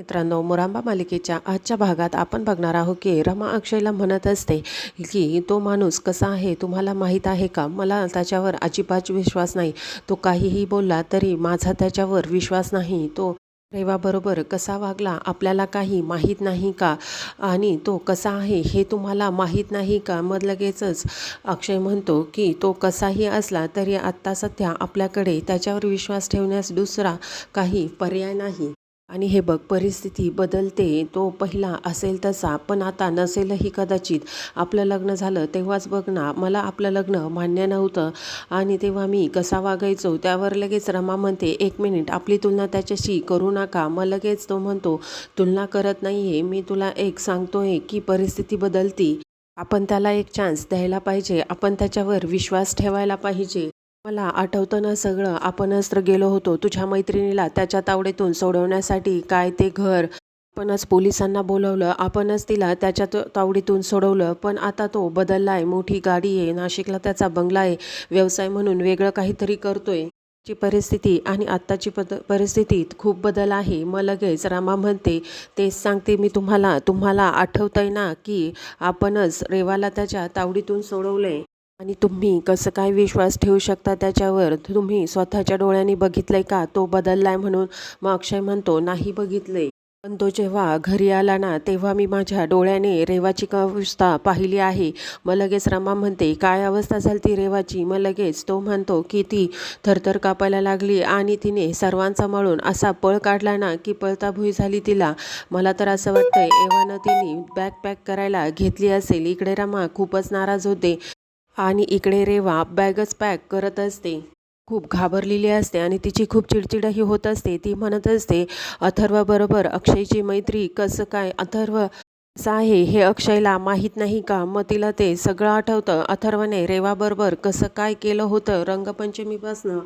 मित्रांनो मुरांबा मालिकेच्या आजच्या भागात आपण बघणार आहोत की रमा अक्षयला म्हणत असते की तो माणूस कसा आहे तुम्हाला माहीत आहे का? मला त्याच्यावर अजिबात विश्वास नाही. तो काहीही बोलला तरी माझा त्याच्यावर विश्वास नाही. तो रेवाबरोबर कसा वागला आपल्याला काही माहीत नाही का? आणि तो कसा आहे हे तुम्हाला माहीत नाही का? मग लगेचच अक्षय म्हणतो की तो कसाही असला तरी आत्ता सध्या आपल्याकडे त्याच्यावर विश्वास ठेवण्यास दुसरा काही पर्याय नाही. आणि हे बघ परिस्थिती बदलते तो पहिला असेल तसा पण आता नसेलही कदाचित. आपलं लग्न झालं तेव्हाच बघ ना मला आपलं लग्न मान्य नव्हतं. आणि तेव्हा मी कसा वागायचो त्यावर लगेच रमा म्हणते एक मिनिट आपली तुलना त्याच्याशी करू नका. मग लगेच तो म्हणतो तुलना करत नाही आहे मी तुला एक सांगतोय की परिस्थिती बदलती. आपण त्याला एक चान्स द्यायला पाहिजे आपण त्याच्यावर विश्वास ठेवायला पाहिजे. मला आठवतं ना सगळं. आपणच तर गेलो होतो तुझ्या मैत्रिणीला त्याच्या तावडीतून सोडवण्यासाठी. काय ते घर? आपणच पोलिसांना बोलवलं. आपणच तिला त्याच्या तावडीतून सोडवलं. पण आता तो बदलला आहे मोठी गाडी आहे. नाशिकला त्याचा बंगला आहे. व्यवसाय म्हणून वेगळं काहीतरी करतोय. ची परिस्थिती आणि आत्ताची पद परिस्थितीत खूप बदल आहे. मग लगेच रामा म्हणते तेच सांगते मी तुम्हाला. तुम्हाला आठवतंय ना की आपणच रेवाला त्याच्या तावडीतून सोडवलंय. आणि तुम्ही कसं काय विश्वास ठेवू शकता त्याच्यावर? तुम्ही स्वतःच्या डोळ्यांनी बघितलंय का? तो बदललाय म्हणून मग अक्षय म्हणतो नाही बघितलंय. पण तो जेव्हा घरी आला ना तेव्हा मी माझ्या डोळ्याने रेवाची अवस्था पाहिली आहे. मग लगेच रमा म्हणते काय अवस्था झाली ती रेवाची? मग लगेच तो म्हणतो की ती थरथर कापायला लागली आणि तिने सर्वांचा मळून असा पळ काढला ना की पळता भुई झाली तिला. मला तर असं वाटतंय एव्हानं तिने बॅग पॅक करायला घेतली असेल. इकडे रमा खूपच नाराज होते. आणि इकडे रेवा बॅगच पॅक करत असते. खूप घाबरलेली असते आणि तिची खूप चिडचिडही होत असते. ती म्हणत असते अथर्वाबरोबर अक्षयची मैत्री कसं काय? अथर्व कसं आहे हे अक्षयला माहीत नाही का? मग तिला ते सगळं आठवतं. अथर्वने रेवाबरोबर कसं काय केलं होतं? रंगपंचमीपासनं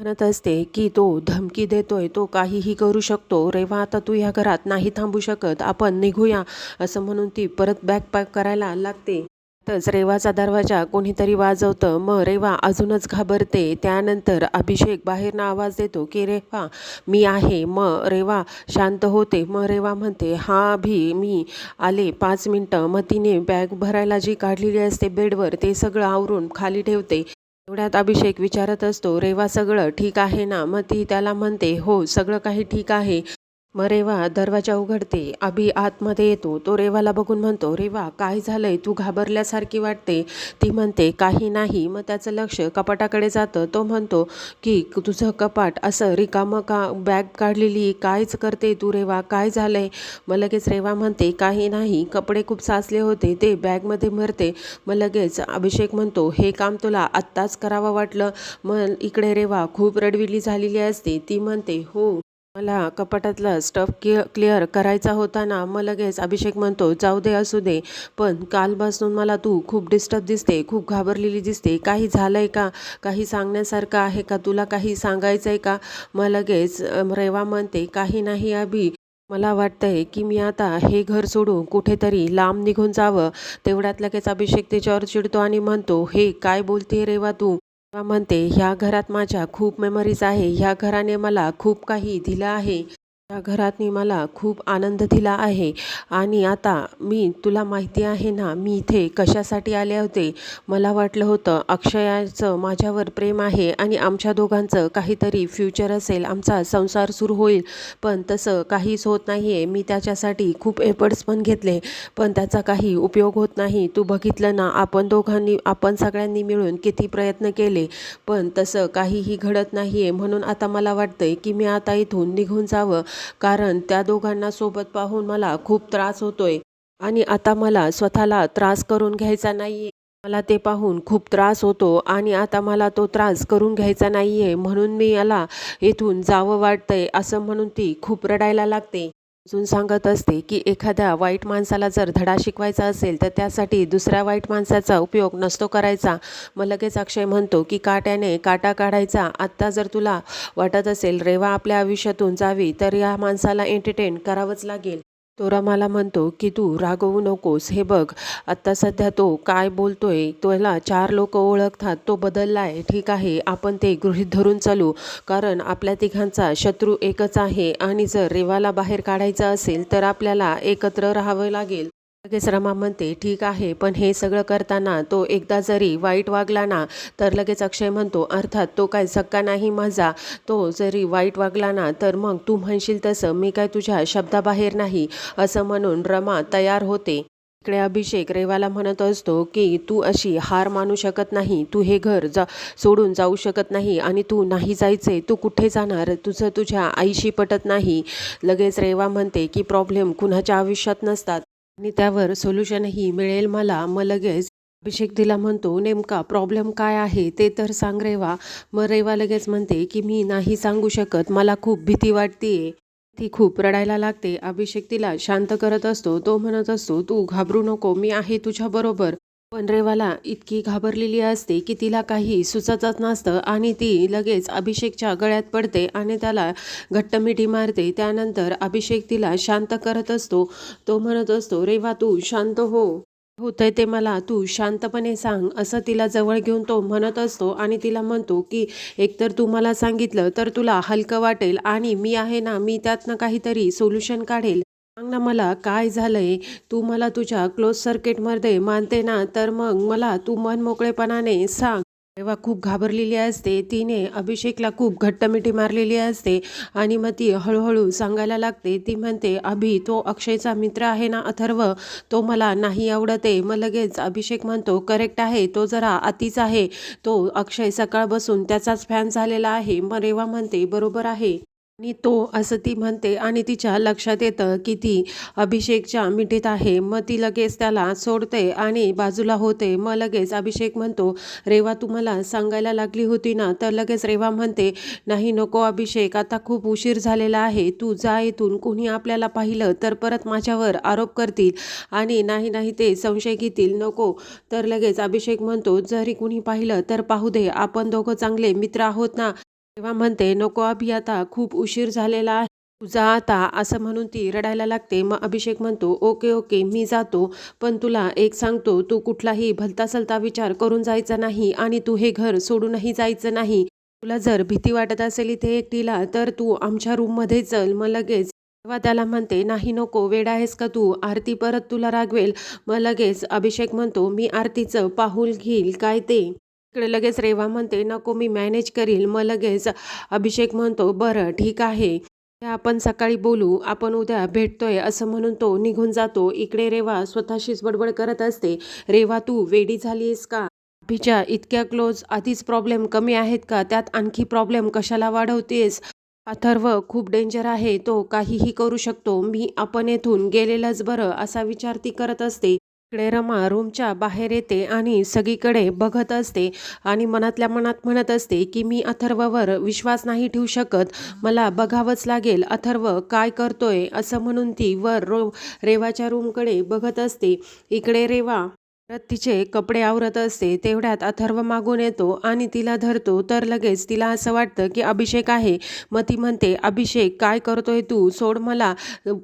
म्हणत असते की तो धमकी देतोय. तो काहीही करू शकतो. रेवा आता तू ह्या घरात नाही थांबू शकत. आपण निघूया. असं म्हणून ती परत बॅग पॅक करायला लागते. तच रेवाचा दरवाजा कोणीतरी वाजवतं. मग रेवा अजूनच घाबरते. त्यानंतर अभिषेक बाहेरनं आवाज देतो की रेवा मी आहे. मग रेवा शांत होते. मग रेवा म्हणते हां भी मी आले पाच मिनटं. मग तिने बॅग भरायला जी काढलेली असते बेडवर ते सगळं आवरून खाली ठेवते. एवढ्यात अभिषेक विचारत असतो रेवा सगळं ठीक आहे ना? मग ती त्याला म्हणते हो सगळं काही ठीक आहे. मग रेवा दरवाजा उघडते. अभि आतमध्ये येतो. तो रेवाला बघून म्हणतो रेवा काय झालंय? तू घाबरल्यासारखी वाटते. ती म्हणते काही नाही. मग त्याचं लक्ष कपाटाकडे जातं. तो म्हणतो की तुझं कपाट असं रिकामं का बॅग काढलेली कायच करते तू रेवा? काय झालंय? मग लगेच रेवा म्हणते काही नाही. कपडे खूप साचले होते. ते बॅगमध्ये भरते मग लगेच अभिषेक म्हणतो हे काम तुला आत्ताच करावं वाटलं. मग इकडे रेवा खूप रडविली झालेली असते. ती म्हणते हो मला कपाटातला स्टफ क्लिअ क्लिअर करायचा होता ना मग लगेच अभिषेक म्हणतो जाऊ दे असू दे पण कालपासून मला तू खूप डिस्टर्ब दिसते खूप घाबरलेली दिसते. काही झालं आहे का? काही सांगण्यासारखं आहे का? तुला काही सांगायचं आहे का? मग लगेच रेवा म्हणते काही नाही अभि मला वाटतंय की मी आता हे घर सोडून कुठेतरी लांब निघून जावं. तेवढ्यात लगेच अभिषेक त्याच्यावर चिडतो आणि म्हणतो हे काय बोलते रेवा तू? म्हणते ह्या घरात माझ्या खूप मेमरीज आहे. ह्या घराने मला खूप काही दिलं आहे. या घरातनी मला खूप आनंद दिला आहे. आणि आता मी तुला माहिती आहे ना मी इथे कशासाठी आले होते? मला वाटलं होतं अक्षयाचं माझ्यावर प्रेम आहे आणि आमच्या दोघांचं काहीतरी फ्युचर असेल आमचा संसार सुरू होईल. पण तसं काहीच होत नाही आहे मी त्याच्यासाठी खूप एफर्ट्स पण घेतले पण त्याचा काही उपयोग होत नाही. तू बघितलं ना आपण दोघांनी आपण सगळ्यांनी मिळून किती प्रयत्न केले पण तसं काहीही घडत नाही आहे म्हणून आता मला वाटतंय की मी आता इथून निघून जावं. कारण त्या दोघांना सोबत पाहून मला खूप त्रास होतोय. आणि आता मला स्वतःला त्रास करून घ्यायचा नाही मला ते पाहून खूप त्रास होतो आणि आता मला तो त्रास करून घ्यायचा नाही आहे म्हणून मी याला इथून जावं वाटतंय असं म्हणून ती खूप रडायला लागते. अजून सांगत असते की एखाद्या वाईट माणसाला जर धडा शिकवायचा असेल तर त्यासाठी दुसऱ्या वाईट माणसाचा उपयोग नसतो करायचा. मग लगेच अक्षय म्हणतो की काट्याने काटा काढायचा. आत्ता जर तुला वाटत असेल रेवा आपल्या आयुष्यातून जावी तर या माणसाला एंटरटेन करावंच लागेल. तो रमाला म्हणतो की तू रागवू नकोस. हे बघ आत्ता सध्या तो काय बोलतोय त्याला चार लोक ओळखतात तो बदलला आहे ठीक आहे आपण ते गृहीत धरून चालू. कारण आपल्या तिघांचा शत्रू एकच आहे. आणि जर रेवाला बाहेर काढायचं असेल तर आपल्याला एकत्र राहावं लागेल. लगेच रमा म्हणते ठीक आहे पण हे सगळं करताना तो एकदा जरी वाईट वागला ना तर लगेच अक्षय म्हणतो अर्थात तो काय सक्का नाही माझा. तो जरी वाईट वागला ना तर मग तू म्हणशील तसं. मी काय तुझ्या शब्दाबाहेर नाही असं म्हणून रमा तयार होते. इकडे अभिषेक रेवाला म्हणत असतो की तू अशी हार मानू शकत नाही. तू हे घर जा सोडून जाऊ शकत नाही आणि तू नाही जायचे. तू कुठे जाणार? तुझं तुझ्या आईशी पटत नाही. लगेच रेवा म्हणते की प्रॉब्लेम कुणाच्या आयुष्यात नसतात. आणि त्यावर सोल्युशनही मिळेल मला. मग लगेच अभिषेक तिला म्हणतो नेमका प्रॉब्लेम काय आहे ते तर सांग रेवा. मग रेवा लगेच म्हणते की मी नाही सांगू शकत. मला खूप भीती वाटतेय. ती खूप रडायला लागते. अभिषेक तिला शांत करत असतो. तो म्हणत असतो तू घाबरू नको. मी आहे तुझ्याबरोबर पनरेवाला पण रेवाला इतकी घाबरलेली असते की तिला काही सुचतच नसतं आणि ती लगेच अभिषेकच्या गळ्यात पडते आणि त्याला घट्ट मिठी मारते. त्यानंतर अभिषेक तिला शांत करत असतो. तो म्हणत असतो रेवा तू शांत हो. होतंय ते मला तू शांतपणे सांग असं तिला जवळ घेऊन तो म्हणत असतो आणि तिला म्हणतो की एकतर तू मला सांगितलं तर तुला हलकं वाटेल आणि मी आहे ना मी त्यातनं काहीतरी सोल्युशन काढेल. सांग ना मला काय झालंय? तू मला तुझ्या क्लोज सर्किटमध्ये मानते ना तर मग मला तू मन मोकळेपणाने सांग. तेव्हा खूप घाबरलेली असते. तिने अभिषेकला खूप घट्ट मिठी मारलेली असते आणि मग ती हळूहळू सांगायला लागते. ती म्हणते अभि तो अक्षयचा मित्र आहे ना अथर्व? तो मला नाही आवडत आहे. मग लगेच अभिषेक म्हणतो करेक्ट आहे तो जरा अतिच आहे. तो अक्षय सकाळ बसून त्याचाच फॅन झालेला आहे. मग रेवा म्हणते बरोबर आहे. आणि तो असं ती म्हणते आणि तिच्या लक्षात येतं की ती अभिषेकच्या मिठीत आहे. मग ती लगेच त्याला सोडते आणि बाजूला होते. मग लगेच अभिषेक म्हणतो रेवा तू मला सांगायला लागली होती ना? तर लगेच रेवा म्हणते नाही नको अभिषेक आता खूप उशीर झालेला आहे. तू जा इथून कुणी आपल्याला पाहिलं तर परत माझ्यावर आरोप करतील आणि नाही नाही ते संशय घेतील. नको. तर लगेच अभिषेक म्हणतो जरी कुणी पाहिलं तर पाहू दे. आपण दोघं चांगले मित्र आहोत ना तेव्हा म्हणते नको अभि आता खूप उशीर झालेला आहे. तुझा आता असं म्हणून ती रडायला लागते. मग अभिषेक म्हणतो ओके ओके मी जातो. पण तुला एक सांगतो तू कुठलाही भलता सलता विचार करून जायचा नाही आणि तू हे घर सोडूनही जायचं नाही. तुला जर भीती वाटत असेल इथे एकटीला तर तू आमच्या रूममध्ये चल मग लगेच. तेव्हा त्याला म्हणते नाही नको वेड आहेस का तू? आरती परत तुला रागवेल. मग लगेच अभिषेक म्हणतो मी आरतीचं पाहूल घेईल काय ते? इकडे लगेच रेवा म्हणते नको मी मॅनेज करील. मग लगेच अभिषेक म्हणतो बरं ठीक आहे. आपण सकाळी बोलू. आपण उद्या भेटतोय. असं म्हणून तो निघून जातो. इकडे रेवा स्वतःशीच बडबड करत असते. रेवा तू वेडी झालीस का? अभिच्या इतक्या क्लोज आधीच प्रॉब्लेम कमी आहेत का? त्यात आणखी प्रॉब्लेम कशाला वाढवतेस? अथर्व खूप डेंजर आहे. तो काहीही करू शकतो. मी आपण येथून गेलेलंच बरं असा विचार ती करत असते. इकडे रमा रूमच्या बाहेर येते आणि सगळीकडे बघत असते आणि मनातल्या मनात म्हणत असते की मी अथर्ववर विश्वास नाही ठेवू शकत. मला बघावंच लागेल अथर्व काय करतोय? असं म्हणून ती वर रो रेवाच्या रूमकडे बघत असते. इकडे रेवा परत तिचे कपडे आवरत असते तेवढ्यात अथर्व मागून येतो आणि तिला धरतो. तर लगेच तिला असं वाटतं की अभिषेक आहे. मग ती म्हणते अभिषेक काय करतोय तू? सोड मला.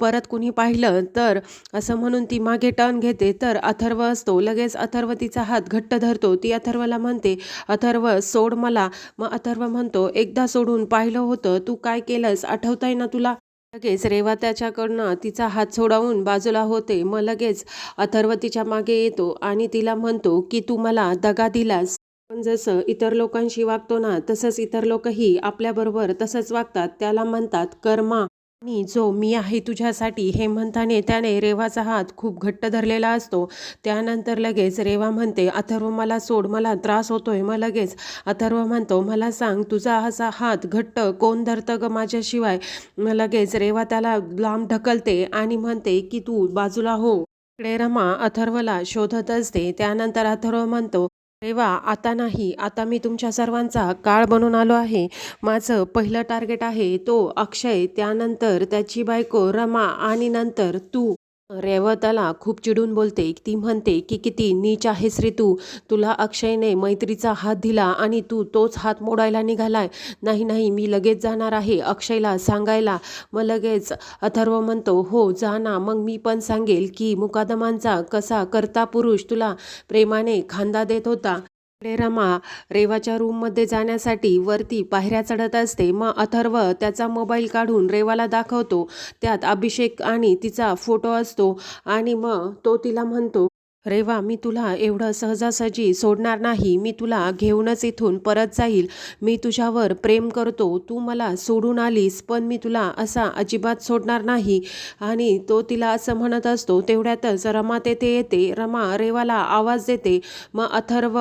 परत कुणी पाहिलं तर असं म्हणून ती मागे टर्न घेते. तर अथर्व असतो. लगेच अथर्व तिचा हात घट्ट धरतो. ती अथर्वला म्हणते अथर्व सोड मला मग अथर्व म्हणतो एकदा सोडून पाहिलं होतं. तू काय केलंस? आठवतंय ना तुला? लगेच रेवा त्याच्याकडनं तिचा हात सोडावून बाजूला होते. मग लगेच अथर्व तिच्यामागे येतो आणि तिला म्हणतो की तू मला दगा दिलास. पण जसं इतर लोकांशी वागतो ना तसंच इतर लोकही आपल्याबरोबर तसंच वागतात. त्याला म्हणतात कर्मा. आणि जो मी आहे तुझ्यासाठी हे म्हणताने त्याने रेवाचा हात खूप घट्ट धरलेला असतो. त्यानंतर लगेच रेवा म्हणते अथर्व मला सोड मला त्रास होतोय मग लगेच अथर्व म्हणतो मला सांग तुझा असा हात घट्ट कोण धरतं ग माझ्याशिवाय? मग लगेच रेवा त्याला लांब ढकलते आणि म्हणते की तू बाजूला हो. इकडे रमा अथर्वला शोधत असते. त्यानंतर अथर्व म्हणतो रेवा आता नाही. आता मी तुमच्या सर्वांचा काळ बनून आलो आहे. माझं पहिलं टार्गेट आहे तो अक्षय त्यानंतर त्याची बायको रमा आणि नंतर तू. रेवताला खूप चिडून बोलते. ती म्हणते की किती नीच आहेस रे तू. तुला अक्षयने मैत्रीचा हात दिला आणि तू तोच हात मोडायला निघालाय. नाही नाही मी लगेच जाणार आहे अक्षयला सांगायला. मग लगेच अथर्व म्हणतो हो जा ना. मग मी पण सांगेल की मुकादमांचा कसा करता पुरुष तुला प्रेमाने खांदा देत होता. इकडे रमा रेवाच्या रूममध्ये जाण्यासाठी वरती पायऱ्या चढत असते. मग अथर्व त्याचा मोबाईल काढून रेवाला दाखवतो. त्यात अभिषेक आणि तिचा फोटो असतो आणि मग तो तिला म्हणतो रेवा मी तुला एवढं सहजासहजी सोडणार नाही. मी तुला घेऊनच इथून परत जाईल. मी तुझ्यावर प्रेम करतो. तू मला सोडून आलीस पण मी तुला असा अजिबात सोडणार नाही. आणि तो तिला असं म्हणत असतो. तेवढ्यातच रमा तेथे येते. रमा रेवाला आवाज देते. मग अथर्व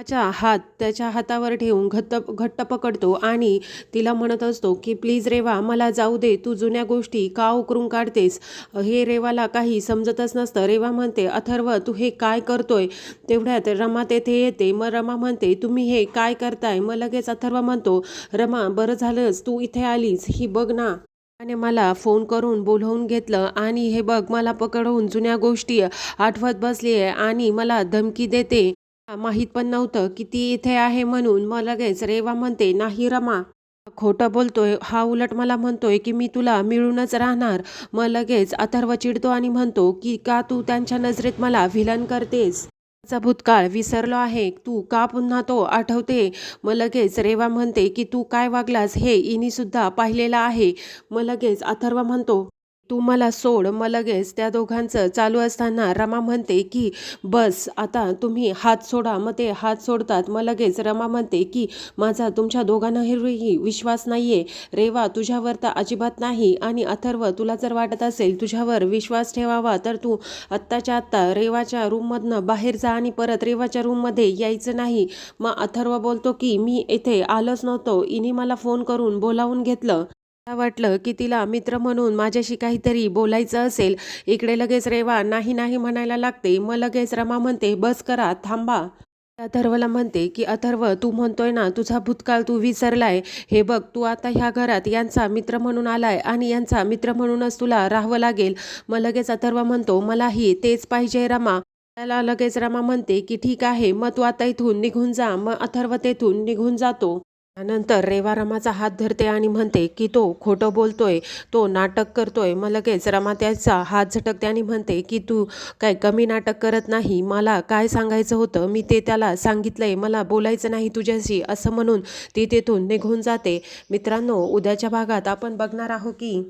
त्याचा हात त्याच्या हातावर ठेवून घट्ट घट्ट पकडतो आणि तिला म्हणत असतो की प्लीज रेवा मला जाऊ दे तू जुन्या गोष्टी का उकरून काढतेस? हे रेवाला काही समजतच नसतं. रेवा म्हणते अथर्व तू हे काय करतोय? तेवढ्यात रमा तेथे येते. मग रमा म्हणते तुम्ही हे काय करताय? मग लगेच अथर्व म्हणतो रमा बरं झालंच तू इथे आलीस. ही बघ ना. आणि मला फोन करून बोलवून घेतलं आणि हे बघ मला पकडून जुन्या गोष्टी आठवत बसली आहे आणि मला धमकी देते. माहीत पण नव्हतं की ती इथे आहे म्हणून मग लगेच रेवा म्हणते नाही रमा खोटं बोलतोय हा उलट मला म्हणतोय की मी तुला मिळूनच राहणार. मग लगेच अथर्व चिडतो आणि म्हणतो की का तू त्यांच्या नजरेत मला व्हिलन करतेस? चा भूतकाळ विसरलो आहे तू का पुन्हा तो आठवते? मग लगेच रेवा म्हणते की तू काय वागलास हे इनी सुद्धा पाहिलेलं आहे. मग लगेच अथर्व म्हणतो तू मला सोड मग लगेच त्या दोघांचं चालू असताना रमा म्हणते की बस आता तुम्ही हात सोडा. मग ते हात सोडतात मग लगेच रमा म्हणते की माझा तुमच्या दोघांनाही विश्वास नाही आहे रेवा तुझ्यावर तर अजिबात नाही आणि अथर्व तुला जर वाटत असेल तुझ्यावर विश्वास ठेवावा तर तू आत्ताच्या आत्ता रेवाच्या रूममधनं बाहेर जा आणि परत रेवाच्या रूममध्ये यायचं नाही. मग अथर्व बोलतो की मी इथे आलोच नव्हतो. इनी मला फोन करून बोलावून घेतलं. मला वाटलं की तिला मित्र म्हणून माझ्याशी काहीतरी बोलायचं असेल. इकडे लगेच रेवा नाही नाही म्हणायला लागते. मग लगेच रमा म्हणते बस करा थांबा. अथर्वला म्हणते की अथर्व तू म्हणतोय ना तुझा भूतकाळ तू विसरलाय. हे बघ तू आता ह्या घरात यांचा मित्र म्हणून आलाय आणि यांचा मित्र म्हणूनच तुला राहावं लागेल. मग लगेच अथर्व म्हणतो मलाही तेच पाहिजे रमा. त्याला लगेच रमा म्हणते की ठीक आहे मग तू आता इथून निघून जा. मग अथर्व तेथून निघून जातो. त्यानंतर रेवा रमाचा हात धरते आणि म्हणते की तो खोटं बोलतोय तो नाटक करतोय. मग लगेच रमा त्याचा हात झटकते आणि म्हणते की तू काय कमी नाटक करत नाही? मला काय सांगायचं होतं? मी ते त्याला सांगितलंय. मला बोलायचं नाही तुझ्याशी. असं म्हणून ती तेथून निघून जाते. मित्रांनो उद्याच्या भागात आपण बघणार आहोत की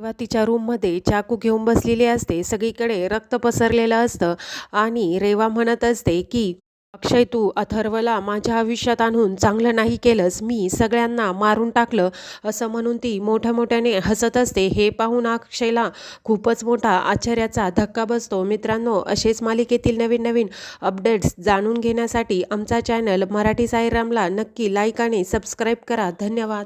तेव्हा तिच्या रूममध्ये चाकू घेऊन बसलेली असते. सगळीकडे रक्त पसरलेलं असतं आणि रेवा म्हणत असते की अक्षय तू अथर्वला माझ्या आयुष्यात आणून चांगलं नाही केलंस. मी सगळ्यांना मारून टाकलं. असं म्हणून ती मोठ्या मोठ्याने हसत असते. हे पाहून अक्षयला खूपच मोठा आश्चर्याचा धक्का बसतो. मित्रांनो असेच मालिकेतील नवीन नवीन अपडेट्स जाणून घेण्यासाठी आमचा चॅनल मराठी साईरामला नक्की लाईक आणि सबस्क्राईब करा. धन्यवाद.